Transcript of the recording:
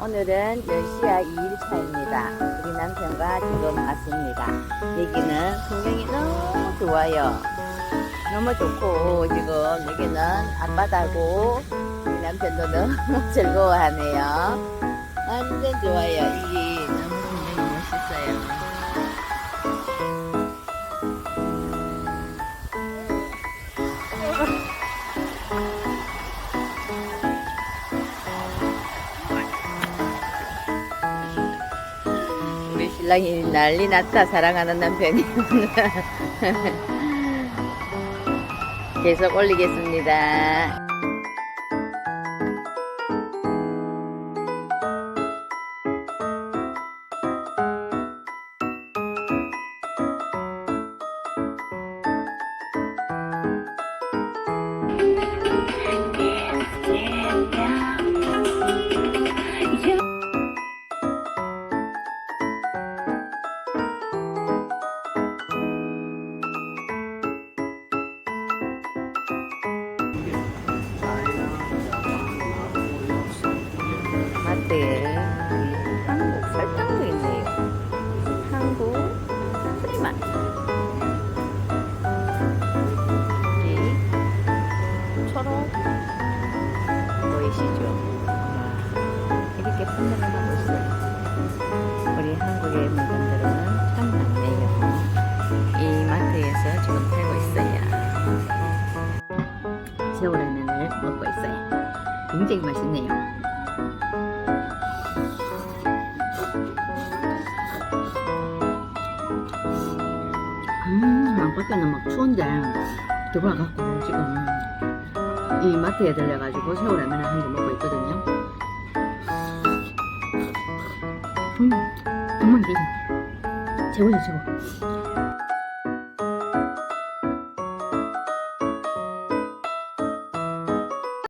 오늘은 10시야 2일 차입니다. 우리 남편과 지금 왔습니다. 여기는 풍경이 너무 좋아요. 너무 좋고 지금 여기는 앞바다고 우리 남편도 너무 즐거워하네요. 완전 좋아요. 이게 너무 멋있어요. 신랑이 난리 났다 사랑하는 남편이 계속 올리겠습니다. 보이시죠? 와, 이렇게 판매를 하고 있어요. 우리 한국의 물건들은 참 많네요. 이 마트에서 지금 팔고 있어요. 새우라면을 먹고 있어요. 굉장히 맛있네요. 음, 밖에는 막 추운데 들어와갖고 지금 이 마트에 들려가지고 새우라면을 한 개 먹고 있거든요. 음, 정말 맛있어. 최고죠, 최고.